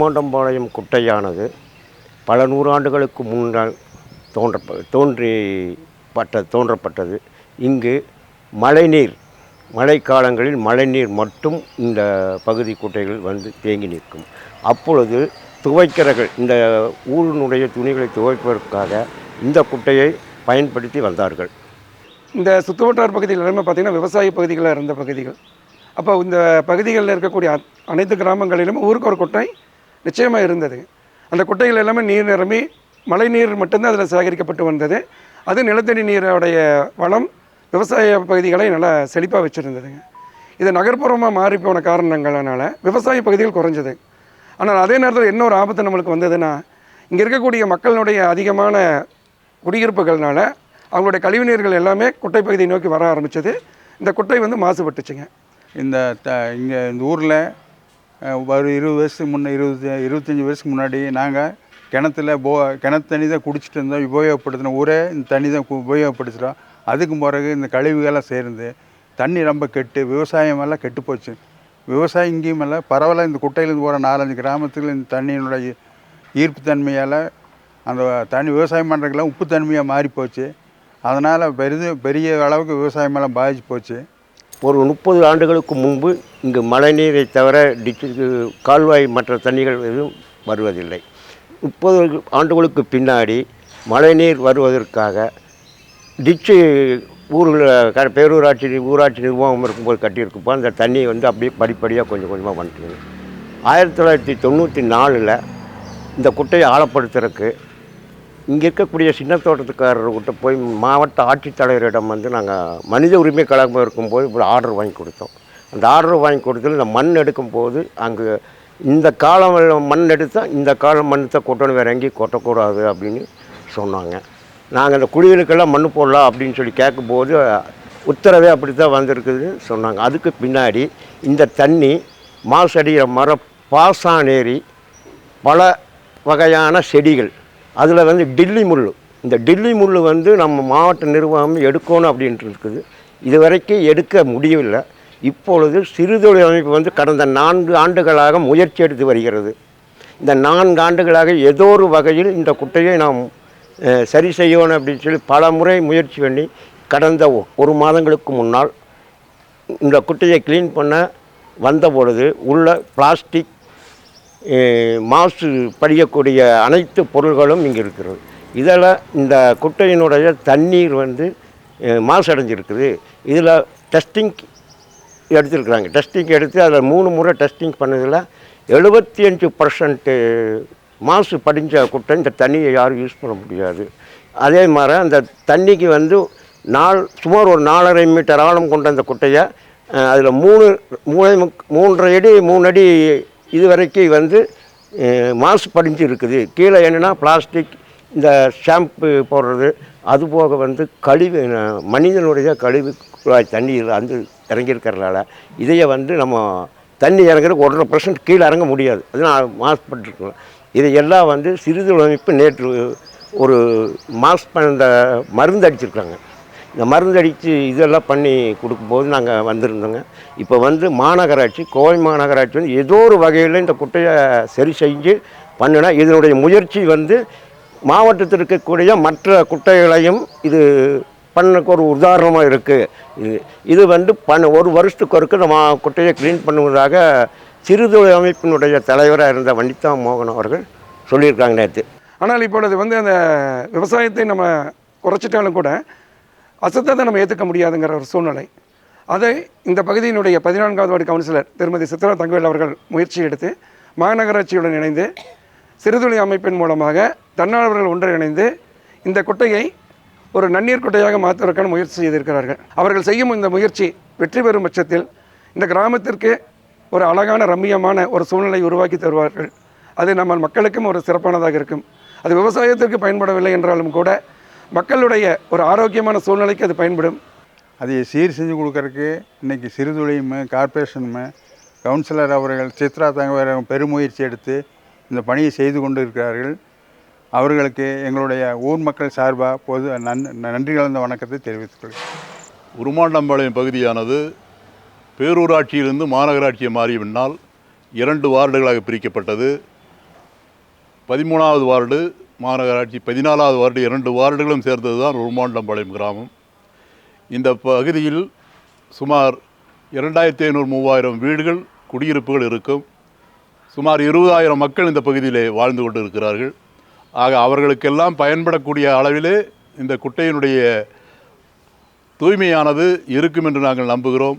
கும்மாண்டம்பாளையம் குட்டையானது பல நூறாண்டுகளுக்கு முன்னால் தோன்ற தோன்றி பட்ட தோன்றப்பட்டது. இங்கு மழைநீர் மழைக்காலங்களில் மழைநீர் மட்டும் இந்த பகுதி குட்டைகள் வந்து தேங்கி நிற்கும். அப்பொழுது துவைக்கிறர்கள் இந்த ஊரினுடைய துணிகளை துவைப்பதற்காக இந்த குட்டையை பயன்படுத்தி வந்தார்கள். இந்த சுற்றுவட்டார பகுதிகள் எல்லாமே பார்த்திங்கன்னா விவசாய பகுதிகளாக இருந்த பகுதிகள். அப்போ இந்த பகுதிகளில் இருக்கக்கூடிய அனைத்து கிராமங்களிலும் ஊருக்கு ஒரு குட்டை நிச்சயமாக இருந்தது. அந்த குட்டைகள் எல்லாமே நீர் நிரம்பி மழை நீர் மட்டும்தான் அதில் சேகரிக்கப்பட்டு வந்தது. அது நிலத்தடி நீரோடைய வளம் விவசாய பகுதிகளை நல்லா செழிப்பாக வச்சுருந்ததுங்க. இது நகர்ப்புறமாக மாறி போன காரணங்களால் விவசாய பகுதிகள் குறைஞ்சது. ஆனால் அதே நேரத்தில் இன்னொரு ஆபத்து நம்மளுக்கு வந்ததுன்னா இங்கே இருக்கக்கூடிய மக்களுடைய அதிகமான குடியிருப்புகள்னால அவங்களுடைய கழிவுநீர்கள் எல்லாமே குட்டை பகுதியை நோக்கி வர ஆரம்பிச்சது. இந்த குட்டை வந்து மாசுபட்டுச்சுங்க. இந்த த இங்கே இந்த ஊரில் ஒரு இருபது வருஷத்துக்கு முன்னே இருபது இருபத்தஞ்சி வருஷத்துக்கு முன்னாடி நாங்கள் கிணத்துல போ கிணத்து தண்ணி தான் குடிச்சிட்டு இருந்தோம் உபயோகப்படுத்தின ஊரே இந்த தண்ணி தான் உபயோகப்படுத்துகிறோம் அதுக்கு பிறகு இந்த கழிவுகள்லாம் சேர்ந்து தண்ணி ரொம்ப கெட்டு விவசாயமெல்லாம் கெட்டு போச்சு. விவசாயம் இங்கேயும் இல்லை பரவாயில்ல இந்த குட்டையிலேருந்து போகிற நாலஞ்சு கிராமத்தில் இந்த தண்ணியினுடைய ஈர்ப்பு தன்மையால் அந்த தண்ணி விவசாயம் பண்ணுறதுக்கெல்லாம் உப்பு தன்மையாக மாறி போச்சு அதனால் பெரிது பெரிய அளவுக்கு விவசாயமெல்லாம் பாதிச்சு போச்சு. ஒரு முப்பது ஆண்டுகளுக்கு முன்பு இங்கு மழைநீரை தவிர டிச்சுக்கு கால்வாய் மற்ற தண்ணிகள் எதுவும் வருவதில்லை. முப்பது ஆண்டுகளுக்கு பின்னாடி மழைநீர் வருவதற்காக டிச்சு ஊரில் க பேரூராட்சி ஊராட்சி நிர்வாகம் இருக்கும்போது கட்டியிருக்கப்போ அந்த தண்ணி வந்து அப்படியே படிப்படியாக கொஞ்சம் கொஞ்சமாக வந்துட்டு ஆயிரத்தி தொள்ளாயிரத்தி தொண்ணூற்றி நாலில் இந்த குட்டையை ஆழப்படுத்துறதுக்கு இங்கே இருக்கக்கூடிய சின்ன தோட்டத்துக்காரர்கிட்ட போய் மாவட்ட ஆட்சித்தலைவரிடம் வந்து நாங்கள் மனித உரிமை கழகம் இருக்கும்போது இப்படி ஆர்டர் வாங்கி கொடுத்தோம். அந்த ஆர்டர் வாங்கி கொடுத்தது இந்த மண் எடுக்கும்போது அங்கே இந்த காலம் மண் எடுத்தால் இந்த காலம் மண் தான் கொட்டணும் வேறு எங்கேயும் கொட்டக்கூடாது அப்படின்னு சொன்னாங்க. நாங்கள் அந்த குடிகளுக்கெல்லாம் மண் போடலாம் அப்படின்னு சொல்லி கேட்கும்போது உத்தரவே அப்படி தான் வந்திருக்குதுன்னு சொன்னாங்க. அதுக்கு பின்னாடி இந்த தண்ணி மாசடிகிற மர பாசானேரி பல வகையான செடிகள் அதில் வந்து டில்லி முள் இந்த டில்லி முள் வந்து நம்ம மாவட்ட நிர்வாகம் எடுக்கணும் அப்படின்ட்டு இருக்குது. இது வரைக்கும் எடுக்க முடியவில்லை. இப்பொழுது சிறுதொழில் அமைப்பு வந்து கடந்த நான்கு ஆண்டுகளாக முயற்சி எடுத்து வருகிறது. இந்த நான்கு ஆண்டுகளாக ஏதோ ஒரு வகையில் இந்த குட்டையை நாம் சரி செய்யணும் அப்படின்னு சொல்லி பல முறை முயற்சி பண்ணி கடந்த ஒ- ஒரு மாதங்களுக்கு முன்னால் இந்த குட்டையை க்ளீன் பண்ண வந்த பொழுது உள்ள பிளாஸ்டிக் மாசு படியக்கூடிய அனைத்து பொருள்களும் இங்கே இருக்கிறது. இதில் இந்த குட்டையினுடைய தண்ணீர் வந்து மாசடைஞ்சிருக்குது. இதில் டெஸ்டிங் எடுத்துருக்குறாங்க. டெஸ்டிங் எடுத்து அதில் மூணு முறை டெஸ்டிங் பண்ணதில் எழுபத்தி அஞ்சு பர்சன்ட்டு மாசு படிஞ்ச குட்டை இந்த தண்ணியை யாரும் யூஸ் பண்ண முடியாது. அதே மாதிரி அந்த தண்ணிக்கு வந்து நாள் சுமார் ஒரு நாலரை மீட்டர் ஆழம் கொண்ட அந்த குட்டையை அதில் மூணு மூணு மூன்றரை அடி மூணு அடி இது வரைக்கும் வந்து மாசு படிஞ்சு இருக்குது கீழே என்னென்னா பிளாஸ்டிக் இந்த ஷாம்பு போடுறது அது போக வந்து கழிவு மனிதனுடைய கழிவு குழாய் தண்ணீர் வந்து இறங்கியிருக்கிறதுனால இதையே வந்து நம்ம தண்ணி இறங்குறதுக்கு ஒன்றரை பர்சன்ட் கீழே இறங்க முடியாது. அதனால் மாசுபட்டுருக்கலாம் இதையெல்லாம் வந்து சிறிது அமைப்பு நேற்று ஒரு மாஸ் இந்த மருந்து அடிச்சிருக்காங்க. இந்த மருந்து அடித்து இதெல்லாம் பண்ணி கொடுக்கும்போது நாங்கள் வந்திருந்தோங்க. இப்போ வந்து மாநகராட்சி கோவை மாநகராட்சி வந்து ஏதோ ஒரு வகையில் இந்த குட்டையை சரி செஞ்சு பண்ணினா இதனுடைய முயற்சி வந்து மாவட்டத்தில் இருக்கக்கூடிய மற்ற குட்டைகளையும் இது பண்ணக்கு ஒரு உதாரணமாக இருக்குது இது இது வந்து பண்ண ஒரு வருஷத்துக்கு ஒருக்கு நம்ம குட்டையை க்ளீன் பண்ணுவதாக சிறுதொழில் அமைப்பினுடைய தலைவராக இருந்த வனிதா மோகன் அவர்கள் சொல்லியிருக்காங்க நேற்று. ஆனால் இப்பொழுது வந்து அந்த விவசாயத்தை நம்ம குறைச்சிட்டாலும் கூட அசத்தத்தை நம்ம ஏற்றுக்க முடியாதுங்கிற ஒரு சூழ்நிலை. அதை இந்த பகுதியினுடைய பதினான்காவது வார்டு கவுன்சிலர் திருமதி சித்ரா தங்கவேல் அவர்கள் முயற்சி எடுத்து மாநகராட்சியுடன் இணைந்து சிறுதுளி அமைப்பின் மூலமாக தன்னார்வலர்கள் ஒன்றிணைந்து இந்த குட்டையை ஒரு நன்னீர் குட்டையாக மாற்றுவதற்கான முயற்சி செய்திருக்கிறார்கள். அவர்கள் செய்யும் இந்த முயற்சி வெற்றி பெறும் பட்சத்தில் இந்த கிராமத்திற்கு ஒரு அழகான ரம்மியமான ஒரு சூழ்நிலை உருவாக்கி தருவார்கள். அது நம்ம மக்களுக்கும் ஒரு சிறப்பானதாக இருக்கும். அது விவசாயத்திற்கு பயன்படவில்லை என்றாலும் கூட மக்களுடைய ஒரு ஆரோக்கியமான சூழ்நிலைக்கு அது பயன்படும். அதை சீர் செஞ்சு கொடுக்கறதுக்கு இன்றைக்கி சிறுதுளியும் கார்ப்பரேஷனும் கவுன்சிலர் அவர்கள் சித்ரா தங்கவேல் பெருமுயற்சி எடுத்து இந்த பணியை செய்து கொண்டு இருக்கிறார்கள் அவர்களுக்கு எங்களுடைய ஊர் மக்கள் சார்பாக பொது நன் நன்றி கலந்த வணக்கத்தை தெரிவித்துக் கொள்கிறேன். உருமாண்டம்பாளையம் பகுதியானது பேரூராட்சியிலிருந்து மாநகராட்சியை மாறிய பின்னால் இரண்டு வார்டுகளாக பிரிக்கப்பட்டது. பதிமூணாவது வார்டு மாநகராட்சி பதினாலாவது வார்டு இரண்டு வார்டுகளும் சேர்ந்தது தான் உருமாண்டம்பாளையம் கிராமம். இந்த பகுதியில் சுமார் இரண்டாயிரத்தி ஐநூறு மூவாயிரம் வீடுகள் குடியிருப்புகள் இருக்கும். சுமார் இருபதாயிரம் மக்கள் இந்த பகுதியிலே வாழ்ந்து கொண்டு இருக்கிறார்கள் ஆக அவர்களுக்கெல்லாம் பயன்படக்கூடிய அளவிலே இந்த குட்டையினுடைய தூய்மையானது இருக்கும் என்று நாங்கள் நம்புகிறோம்.